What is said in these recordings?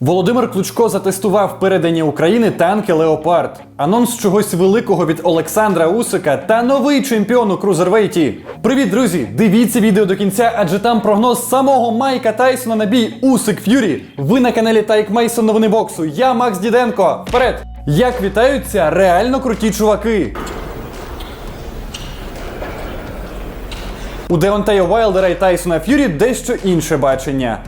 Володимир Кличко затестував передані України танки Леопард, анонс чогось великого від Олександра Усика та новий чемпіон у крузервейті. Привіт, друзі! Дивіться відео до кінця, адже там прогноз самого Майка Тайсона на бій Усик Ф'юрі. Ви на каналі Тайк Мейсон новини боксу. Я Макс Діденко. Вперед! Як вітаються реально круті чуваки. У Деонтея Вайлдера і Тайсона Ф'юрі дещо інше бачення.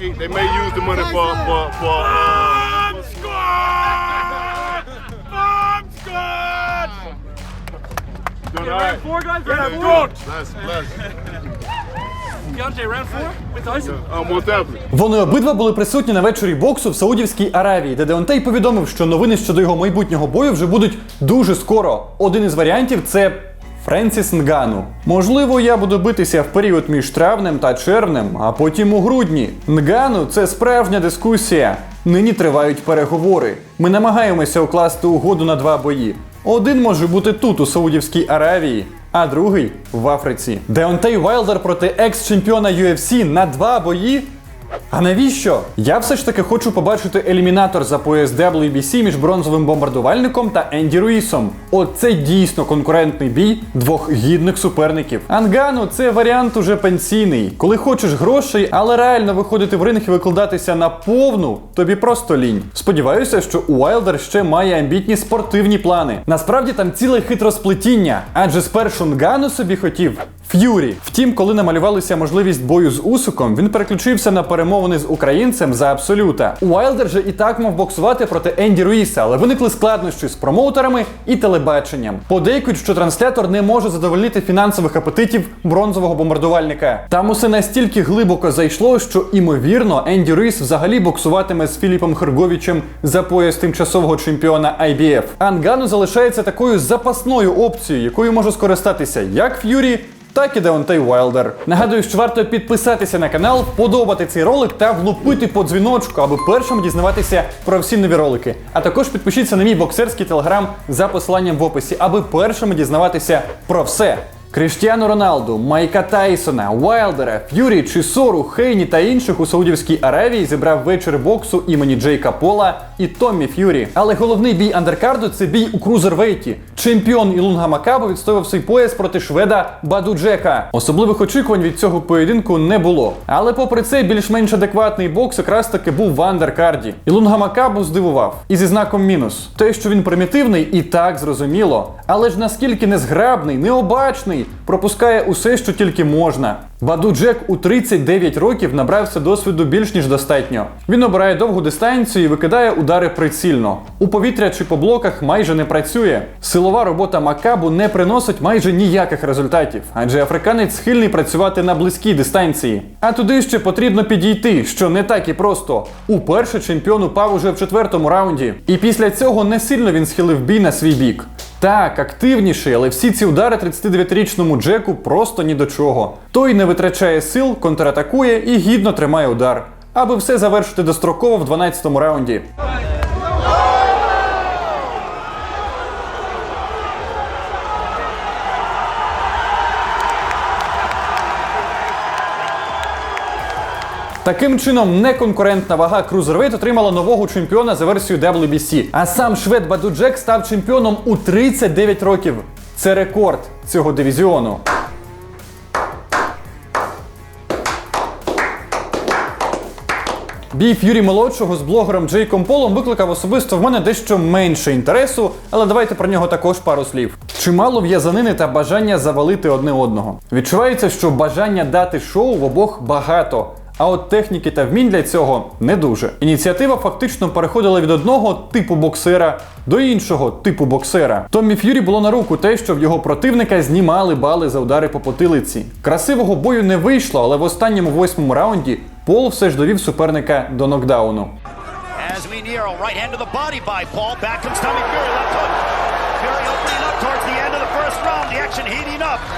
Вони обидва були присутні на вечорі боксу в Саудівській Аравії, де Деонтей повідомив, що новини щодо його майбутнього бою вже будуть дуже скоро. Один із варіантів це. Френсіс Нгану. Можливо, я буду битися в період між травнем та червнем, а потім у грудні. Нгану це справжня дискусія. Нині тривають переговори. Ми намагаємося укласти угоду на два бої. Один може бути тут, у Саудівській Аравії, а другий в Африці. Деонтей Вайлдер проти екс-чемпіона UFC на два бої. А навіщо? Я все ж таки хочу побачити елімінатор за пояс WBC між бронзовим бомбардувальником та Енді Руїсом. Оце дійсно конкурентний бій двох гідних суперників. Ангану це варіант уже пенсійний. Коли хочеш грошей, але реально виходити в ринг і викладатися на повну, тобі просто лінь. Сподіваюся, що Уайлдер ще має амбітні спортивні плани. Насправді там ціле хитросплетіння, адже спершу Нгану собі хотів Ф'юрі. Втім, коли намалювалася можливість бою з Усуком, він переключився на перемовини з українцем за абсолюта. Уайлдер же і так мав боксувати проти Енді Руїса, але виникли складнощі з промоутерами і телебаченням. Подейкують, що транслятор не може задовольнити фінансових апетитів бронзового бомбардувальника. Там усе настільки глибоко зайшло, що імовірно Енді Руїс взагалі боксуватиме з Філіпом Херговічем за пояс тимчасового чемпіона IBF. Ангану залишається такою запасною опцією, якою може скористатися як Ф'юрі, так і Деонтей Уайлдер. Нагадую, що варто підписатися на канал, подобати цей ролик та влупити по дзвіночку, аби першим дізнаватися про всі нові ролики. А також підпишіться на мій боксерський телеграм за посиланням в описі, аби першими дізнаватися про все. Кріштіану Роналду, Майка Тайсона, Уайлдера, Ф'юрі, Чісору, Хейні та інших у Саудівській Аравії зібрав вечір боксу імені Джейка Пола і Томмі Ф'юрі. Але головний бій андеркарду це бій у крузервейті. Чемпіон Ілунга Макабо відстояв свій пояс проти шведа Баду Джека. Особливих очікувань від цього поєдинку не було. Але попри це, більш-менш адекватний бокс якраз таки був в андеркарді. Ілунга Макабу здивував. І зі знаком мінус. Те, що він примітивний, і так зрозуміло. Але ж наскільки незграбний, необачний, пропускає усе, що тільки можна. Баду Джек у 39 років набрався досвіду більш ніж достатньо. Він обирає довгу дистанцію і викидає удари прицільно. У повітря чи по блоках майже не працює. Силова робота Макабу не приносить майже ніяких результатів, адже африканець схильний працювати на близькій дистанції. А туди ще потрібно підійти, що не так і просто. Уперше чемпіон упав уже в четвертому раунді. І після цього не сильно він схилив бій на свій бік. Так, активніший, але всі ці удари 39-річному Джеку просто ні до чого. Той не витрачає сил, контратакує і гідно тримає удар, аби все завершити достроково в 12-му раунді. Таким чином, неконкурентна вага Cruiserweight отримала нового чемпіона за версією WBC. А сам швед Баду Джек став чемпіоном у 39 років. Це рекорд цього дивізіону. Бій Ф'юрі молодшого з блогером Джейком Полом викликав особисто в мене дещо менше інтересу, але давайте про нього також пару слів. Чимало в'язанини та бажання завалити одне одного. Відчувається, що бажання дати шоу в обох багато. А от техніки та вмінь для цього не дуже. Ініціатива фактично переходила від одного типу боксера до іншого типу боксера. Томмі Ф'юрі було на руку те, що в його противника знімали бали за удари по потилиці. Красивого бою не вийшло, але в останньому восьмому раунді Пол все ж довів суперника до нокдауну. Fury.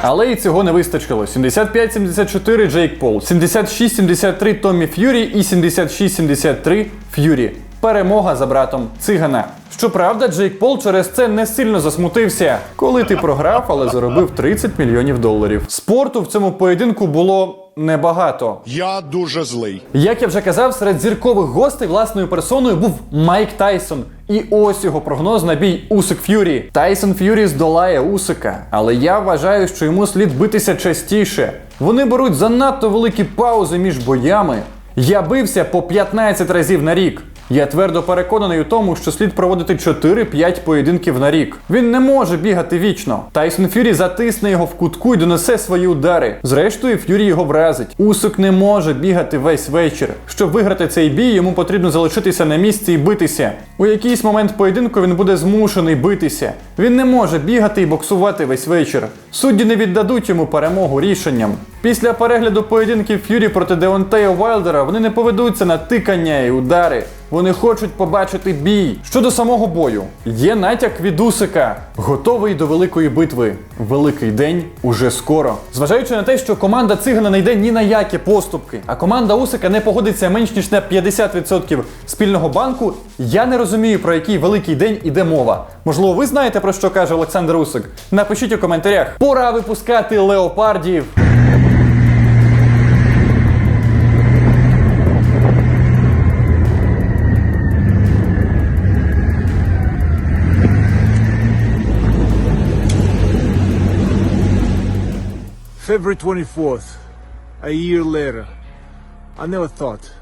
Але і цього не вистачило. 75-74 Джейк Пол, 76-73 Томмі Ф'юрі і 76-73 Ф'юрі. Перемога за братом цигана. Щоправда, Джейк Пол через це не сильно засмутився, коли ти програв, але заробив 30 мільйонів доларів. Спорту в цьому поєдинку було небагато. Я дуже злий. Як я вже казав, серед зіркових гостей власною персоною був Майк Тайсон. І ось його прогноз на бій Усик Ф'юрі. Тайсон Ф'юрі здолає Усика, але я вважаю, що йому слід битися частіше. Вони беруть занадто великі паузи між боями. Я бився по 15 разів на рік. Я твердо переконаний у тому, що слід проводити 4-5 поєдинків на рік. Він не може бігати вічно. Тайсон Фюрі затисне його в кутку і донесе свої удари. Зрештою, Фюрі його вразить. Усик не може бігати весь вечір. Щоб виграти цей бій, йому потрібно залишитися на місці і битися. У якийсь момент поєдинку він буде змушений битися. Він не може бігати і боксувати весь вечір. Судді не віддадуть йому перемогу рішенням. Після перегляду поєдинків Ф'юрі проти Деонтея Вайлдера вони не поведуться на тикання і удари. Вони хочуть побачити бій. Щодо самого бою, є натяк від Усика. Готовий до великої битви. Великий день уже скоро. Зважаючи на те, що команда цигана не йде ні на які поступки, а команда Усика не погодиться менш ніж на 50% спільного банку, я не розумію, про який великий день іде мова. Можливо, ви знаєте про що каже Олександр Усик? Напишіть у коментарях. Пора випускати леопардів. February 24th, a year later. I never thought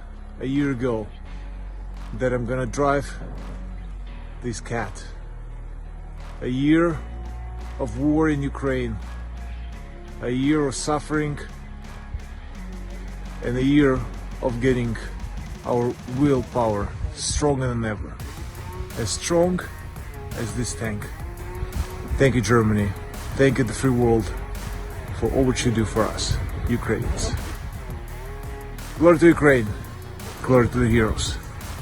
a year ago that I'm gonna drive this cat. A year of war in Ukraine, a year of suffering, and a year of getting our willpower stronger than ever. As strong as this tank. Thank you, Germany. Thank you, the free world for all what you do for us, Ukrainians. Glory to Ukraine. Glory to the heroes.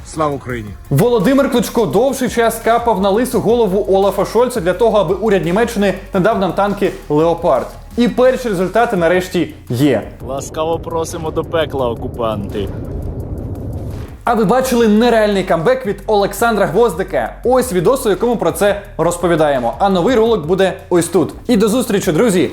Слава Україні! Володимир Кличко довший час капав на лису голову Олафа Шольца для того, аби уряд Німеччини надав нам танки Леопард. І перші результати нарешті є. Ласкаво просимо до пекла, окупанти. А ви бачили нереальний камбек від Олександра Гвоздика. Ось відос, у якому про це розповідаємо. А новий ролик буде ось тут. І до зустрічі, друзі!